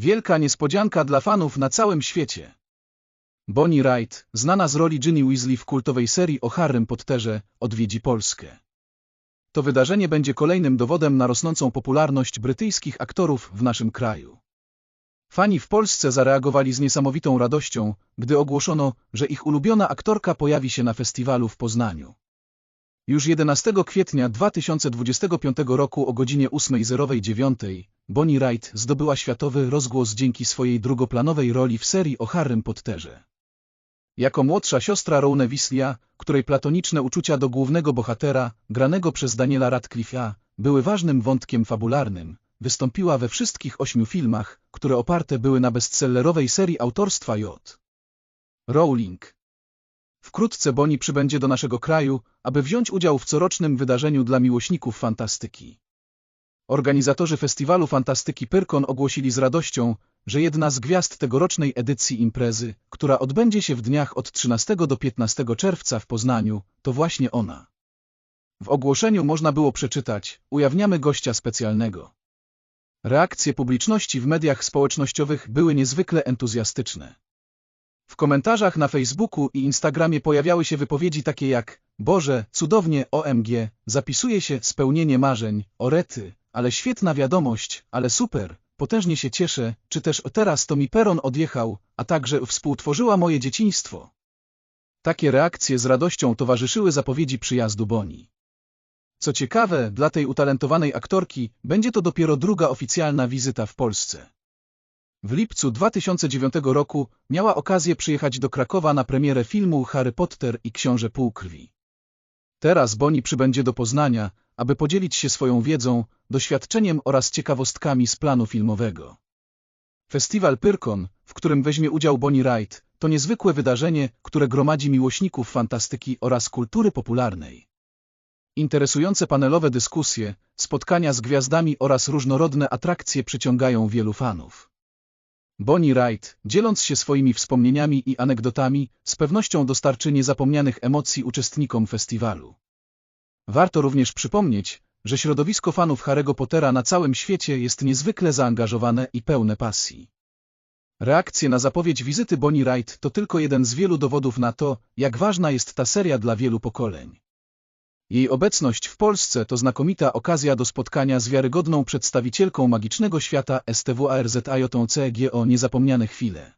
Wielka niespodzianka dla fanów na całym świecie. Bonnie Wright, znana z roli Ginny Weasley w kultowej serii o Harrym Potterze, odwiedzi Polskę. To wydarzenie będzie kolejnym dowodem na rosnącą popularność brytyjskich aktorów w naszym kraju. Fani w Polsce zareagowali z niesamowitą radością, gdy ogłoszono, że ich ulubiona aktorka pojawi się na festiwalu w Poznaniu. Już 11 kwietnia 2025 roku o godzinie 8.09 Bonnie Wright zdobyła światowy rozgłos dzięki swojej drugoplanowej roli w serii o Harrym Potterze. Jako młodsza siostra Rowne Weasleya, której platoniczne uczucia do głównego bohatera, granego przez Daniela Radcliffe'a, były ważnym wątkiem fabularnym, wystąpiła we wszystkich ośmiu filmach, które oparte były na bestsellerowej serii autorstwa J. Rowling. Wkrótce Bonnie przybędzie do naszego kraju, aby wziąć udział w corocznym wydarzeniu dla miłośników fantastyki. Organizatorzy festiwalu fantastyki Pyrkon ogłosili z radością, że jedna z gwiazd tegorocznej edycji imprezy, która odbędzie się w dniach od 13 do 15 czerwca w Poznaniu, to właśnie ona. W ogłoszeniu można było przeczytać, ujawniamy gościa specjalnego. Reakcje publiczności w mediach społecznościowych były niezwykle entuzjastyczne. W komentarzach na Facebooku i Instagramie pojawiały się wypowiedzi takie jak Boże, cudownie, OMG, zapisuje się spełnienie marzeń, orety, ale świetna wiadomość, ale super, potężnie się cieszę, czy też teraz to mi peron odjechał, a także współtworzyła moje dzieciństwo. Takie reakcje z radością towarzyszyły zapowiedzi przyjazdu Boni. Co ciekawe, dla tej utalentowanej aktorki będzie to dopiero druga oficjalna wizyta w Polsce. W lipcu 2009 roku miała okazję przyjechać do Krakowa na premierę filmu Harry Potter i Książę Półkrwi. Teraz Boni przybędzie do Poznania, aby podzielić się swoją wiedzą, doświadczeniem oraz ciekawostkami z planu filmowego. Festiwal Pyrkon, w którym weźmie udział Bonnie Wright, to niezwykłe wydarzenie, które gromadzi miłośników fantastyki oraz kultury popularnej. Interesujące panelowe dyskusje, spotkania z gwiazdami oraz różnorodne atrakcje przyciągają wielu fanów. Bonnie Wright, dzieląc się swoimi wspomnieniami i anegdotami, z pewnością dostarczy niezapomnianych emocji uczestnikom festiwalu. Warto również przypomnieć, że środowisko fanów Harry'ego Pottera na całym świecie jest niezwykle zaangażowane i pełne pasji. Reakcje na zapowiedź wizyty Bonnie Wright to tylko jeden z wielu dowodów na to, jak ważna jest ta seria dla wielu pokoleń. Jej obecność w Polsce to znakomita okazja do spotkania z wiarygodną przedstawicielką magicznego świata STWARZAJOTCG o niezapomniane chwile.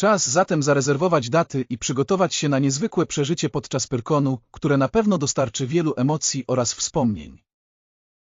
Czas zatem zarezerwować daty i przygotować się na niezwykłe przeżycie podczas Pyrkonu, które na pewno dostarczy wielu emocji oraz wspomnień.